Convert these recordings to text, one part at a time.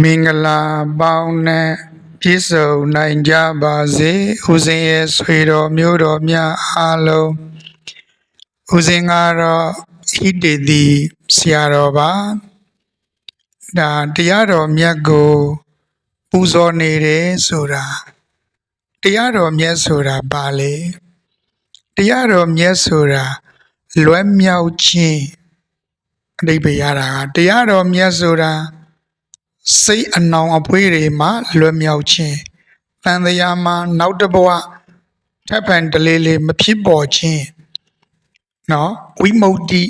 မင်္ဂလာပေါင်းနဲ့ပြည့်စုံနိုင်ကြပါစေဦးဇင်းရဲ့ဆွေတော်မျိုးတော်များအားလုံးဦးဇင်းကတော့ဣတေတိဆရာတော်ပါဒါတရားတော်မြတ်ကိုပူဇော်နေတယ်ဆိုတာတရားတော်မြတ်ဆိုတာပါလေတရားတော်မြတ်ဆိုတာလွယ်မြောက်ခြင်းအဓိပ္ပာယ်ရတာကတရားတော်မြတ်ဆိုတာ စိတ်အနောင်အဖွေးတွေမှာလွယ်မြောက်ခြင်းတန်တရားမှာနောက်တစ်ဘဝထပ်ဖန်တလေးလေးမဖြစ်ပေါ်ခြင်းနော်ဝိမု ക്തി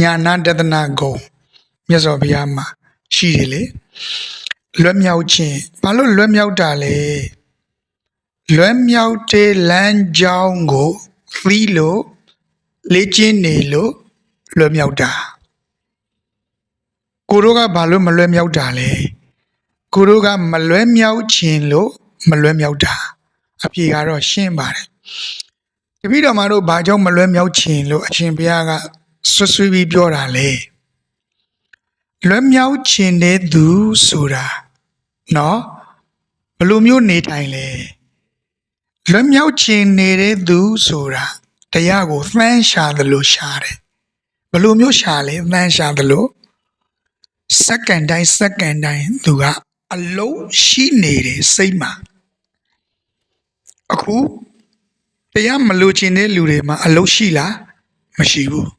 ညာနာတဒနာဂုံမြတ်စွာဘုရားမှာရှိတယ်လေလွယ်မြောက်ခြင်းဘာလို့လွယ်မြောက်တာလဲလွယ်မြောက်တဲ့လမ်းကြောင်းကိုသီးလို့လေ့ကျင့်နေလို့လွယ်မြောက်တာ ကိုတို့ကဘာလို့မလွဲမြောက်တာလဲကိုတို့ကမလွဲမြောက်ခြင်းလို့မလွဲမြောက်တာအပြေကတော့ရှင်းပါတယ်တပည့်တော်မတို့ဘာကြောင့်မလွဲမြောက်ခြင်းလို့အရှင်ဘုရားကဆွဆွေးပြီးပြောတာလဲလွဲမြောက်ခြင်းတဲ့သူဆိုတာနော်ဘယ်လိုမျိုးနေထိုင်လဲလွဲမြောက်ခြင်းနေတဲ့သူဆိုတာတရားကိုသမ်းရှာတယ်လို့ရှာတယ်ဘယ်လိုမျိုးရှာလဲသမ်းရှာတယ်လို့ စက္ကန့်တိုင်းစက္ကန့်တိုင်းသူကအလုံးရှိနေတယ်စိတ်မှာအခုတရားမလို့ခြင်းတဲ့လူတွေမှာအလုံးရှိလားမရှိဘူး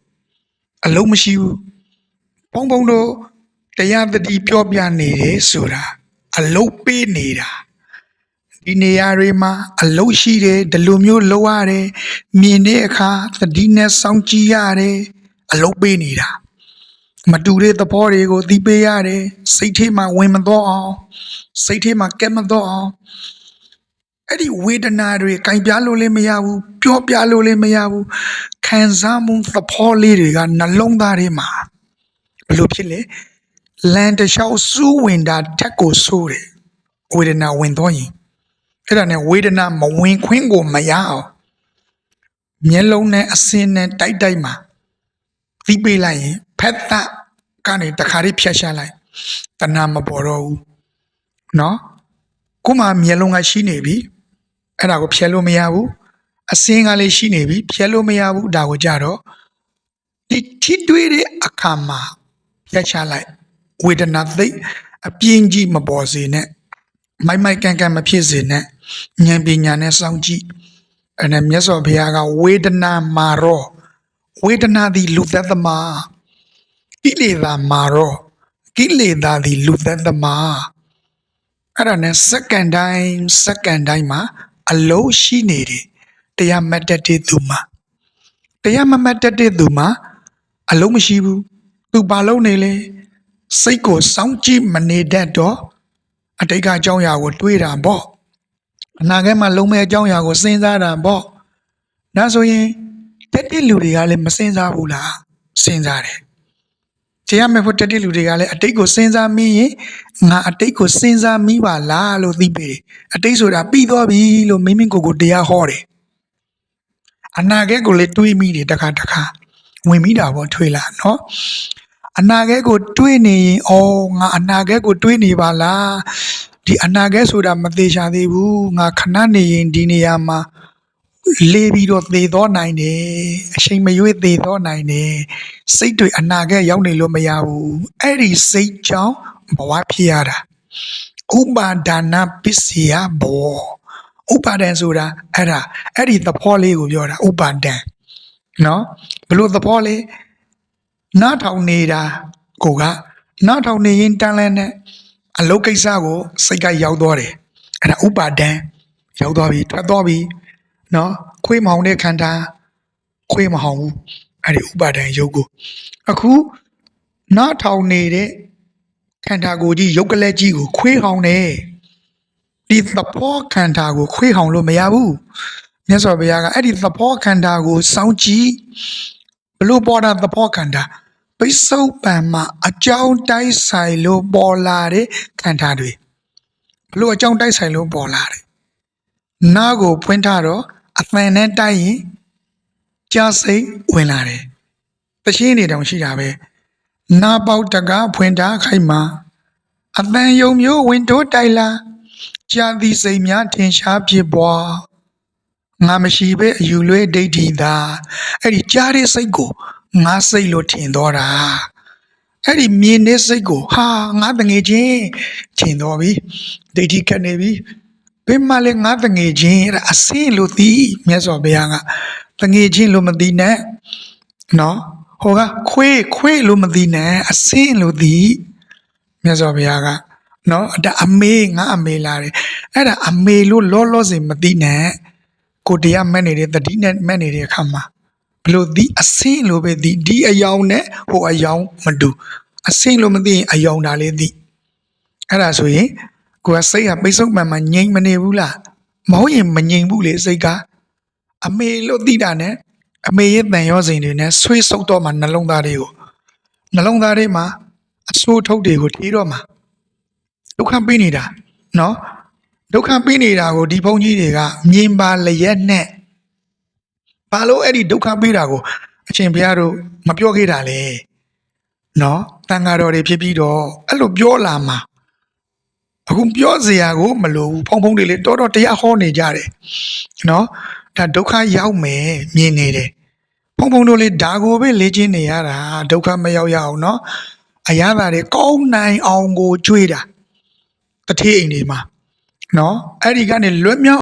အလုံးမရှိဘူးဘုံဘုံတို့တရားတတိပြောပြနေတယ်ဆိုတာအလုံးပေးနေတာဒီနေရာတွေမှာအလုံးရှိတယ်ဒီလိုမျိုးလောက်ရတယ်မြင်တဲ့အခါသတိနဲ့စောင့်ကြည့်ရတယ်အလုံးပေးနေတာ မတူတဲ့သဘောတွေကိုသိပေးရတယ်စိတ်ထဲမှာဝင်မတော့အောင်စိတ်ထဲမှာကဲမတော့အောင်အဲ့ဒီဝေဒနာတွေကင်ပြလို့လည်းမရဘူးပြောပြလို့လည်းမရဘူးခံစားမှုသဘောလေးတွေကနှလုံးသားထဲမှာဘယ်လိုဖြစ်လဲလန်တလျှောက်စူးဝင်တာတက်ကိုဆိုးတယ်ဝေဒနာဝင်တော့ရင်အဲ့ဒါနဲ့ဝေဒနာမဝင်ခွင့်ကိုမရအောင်မျက်လုံးနဲ့အစင်းနဲ့တိုက်တိုက်မှာသိပေးလိုက်ရင် ဖက်သက်ကနေတခါလေးဖြတ်ရှာလိုက်တဏမပေါ်တော့ဘူးเนาะကိုမှမျက်လုံးကရှိနေပြီအဲ့ဒါကိုဖြတ်လို့မရဘူးအစင်းကလေးရှိနေပြီဖြတ်လို့မရဘူးဒါကိုကြတော့ဒီထိတွေ့တဲ့အခါမှာဖြတ်ချလိုက်ဝေဒနာသိပ်အပြင်းကြီးမပေါ်စေနဲ့မိုက်မိုက်ကန်ကန်မဖြစ်စေနဲ့ဉာဏ်ပညာနဲ့စောင့်ကြည့်အဲ့ဒါမြတ်စွာဘုရားကဝေဒနာမာရော ဝေဒနာသည်လူသက်သမား ကိလေသာမာတော့ကိလေသာသည်လူသက်သမားအဲ့ဒါနဲ့စက္ကန့်တိုင်းစက္ကန့်တိုင်းမှာအလုံးရှိနေတယ်တရားမတ်တတ်တဲ့သူမှာတရားမမတ်တတ်တဲ့သူမှာအလုံးမရှိဘူးသူဘာလုံးနေလဲစိတ်ကိုစောင့်ကြည့်မနေတတ်တော့အတိတ်ကအကြောင်းအရာကိုတွေးတာပေါ့အနာဂတ်မှာလုံးမဲ့အကြောင်းအရာကိုစဉ်းစားတာပေါ့ဒါဆိုရင်တက်တဲ့လူတွေကလည်းမစဉ်းစားဘူးလားစဉ်းစားတယ် တရားမဲ့ဖို့တက်တဲ့လူတွေကလည်းအတိတ်ကိုစဉ်းစားမိရင်ငါအတိတ်ကိုစဉ်းစားမိပါလားလို့သိပေတယ်အတိတ်ဆိုတာပြီးသွားပြီလို့မိမိကိုယ်ကိုတရားဟောတယ်အနာဂတ်ကိုလည်းတွေးမိတယ်တခါတခါဝင်မိတာပေါ့ထွေးလာနော်အနာဂတ်ကိုတွေးနေရင်အော်ငါအနာဂတ်ကိုတွေးနေပါလားဒီအနာဂတ်ဆိုတာမသေးချာသေးဘူးငါခဏနေရင်ဒီနေရာမှာ လေးပြီးတော့သေသောနိုင်တယ်အချိန်မရွေးသေသောနိုင်တယ်စိတ်တွေအနာဂတ်ရောက်နေလို့မရဘူးအဲ့ဒီစိတ်ကြောင့်ဘဝဖြစ်ရတာဥပါဒါနပစ္စယဘောဥပါဒံဆိုတာအဲ့ဒါအဲ့ဒီသဘောလေးကိုပြောတာဥပါဒံနော်ဘလို့သဘောလေးနားထောင်နေတာကိုကနားထောင်နေရင်တန်းလဲနဲ့အလုတ်ကိစ္စကိုစိတ်ကရောက်သွားတယ်အဲ့ဒါဥပါဒံရောက်သွားပြီထွက်သွားပြီ နော်ခွေးမောင်တဲ့ခန္ဓာခွေးမဟောင်ဘူးအဲ့ဒီဥပါဒံရုပ်ကိုအခုနားထောင်နေတဲ့ခန္ဓာကိုယ်ကြီးရုပ်ကလေးကြီးကိုခွေးဟောင်တယ်ဒီသဘောခန္ဓာကိုခွေးဟောင်လို့မရဘူးမြတ်စွာဘုရားကအဲ့ဒီသဘောခန္ဓာကိုစောင့်ကြည့်ဘလို့ပေါ်တာသဘောခန္ဓာပိဿုပံမှာအကြောင်းတိုက်ဆိုင်လို့ပေါ်လာတဲ့ခန္ဓာတွေဘလို့အကြောင်းတိုက်ဆိုင်လို့ပေါ်လာတယ်နားကိုဖွင့်ထားတော့ အသံနဲ့တိုက်ရင်ကြားစိတ်ဝင်လာတယ်တရှင်းနေတောင်ရှိတာပဲနားပေါက်တကားဖွင့်ထားခိုက်မှာအတန်ယုံမျိုးဝင်တိုးတိုက်လာကြာသည်စိတ်များထင်ရှားဖြစ်ပွားငါမရှိပဲအယူလွဲဒိဋ္ဌိသာအဲ့ဒီကြားတဲ့စိတ်ကိုငါစိတ်လို့ထင်တော့တာအဲ့ဒီမြင်တဲ့စိတ်ကိုဟာငါတငယ်ချင်းထင်တော့ပြီဒိဋ္ဌိခတ်နေပြီ ဘယ်မှလဲငါတငယ်ချင်းအဲ့ဒါအစင်းလို့သိမြတ်စွာဘုရားကတငယ်ချင်းလို့မသိနဲ့နော်ဟိုကခွေးခွေးလို့မသိနဲ့အစင်းလို့သိမြတ်စွာဘုရားကနော်ဒါအမေငါအမေလာတယ်အဲ့ဒါအမေလို့လောလောဆယ်မသိနဲ့ကိုတရားမဲ့နေတဲ့တတိနဲ့မဲ့နေတဲ့အခါမှာဘလို့ဒီအစင်းလို့ပဲဒီဒီအယောင်နဲ့ဟိုအယောင်မတူအစင်းလို့မသိရင်အယောင်ဒါလေးသိအဲ့ဒါဆိုရင် ကိုကစိတ်ကပိတ်ဆုပ်မှန်မှငြိမ်မနေဘူးလားမဟုတ်ရင်မငြိမ်ဘူးလေစိတ်ကအမေလို့သိတာနဲ့အမေရဲ့တန်ရောစိန်တွေနဲ့ဆွေးဆုပ်တော့မှနှလုံးသားတွေကိုနှလုံးသားတွေမှာအဆိုးထုတ်တွေကိုထေးတော့မှာဒုက္ခပေးနေတာနော်ဒုက္ခပေးနေတာကိုဒီဘုန်းကြီးတွေကမြင်ပါလျက်နဲ့ဘာလို့အဲ့ဒီဒုက္ခပေးတာကိုအရှင်ဘုရားတို့မပြောခဲ့တာလဲနော်တန်ဃာတော်တွေဖြစ်ပြီးတော့အဲ့လိုပြောလာမှာ အခုပြောစရာကိုမလိုဘူးဖုံဖုံတွေလေတော်တော်တရားဟောနေကြတယ်နော်ဒါဒုက္ခရောက်မယ်မြင်နေတယ်ဖုံဖုံတို့လေဒါကိုပဲလေ့ကျင့်နေရတာဒုက္ခမရောက်ရအောင်နော်အရသာတွေကောင်းနိုင်အောင်ကိုကြွေးတာတထေးအိမ်တွေမှာနော်အဲ့ဒီကနေလွတ်မြောက်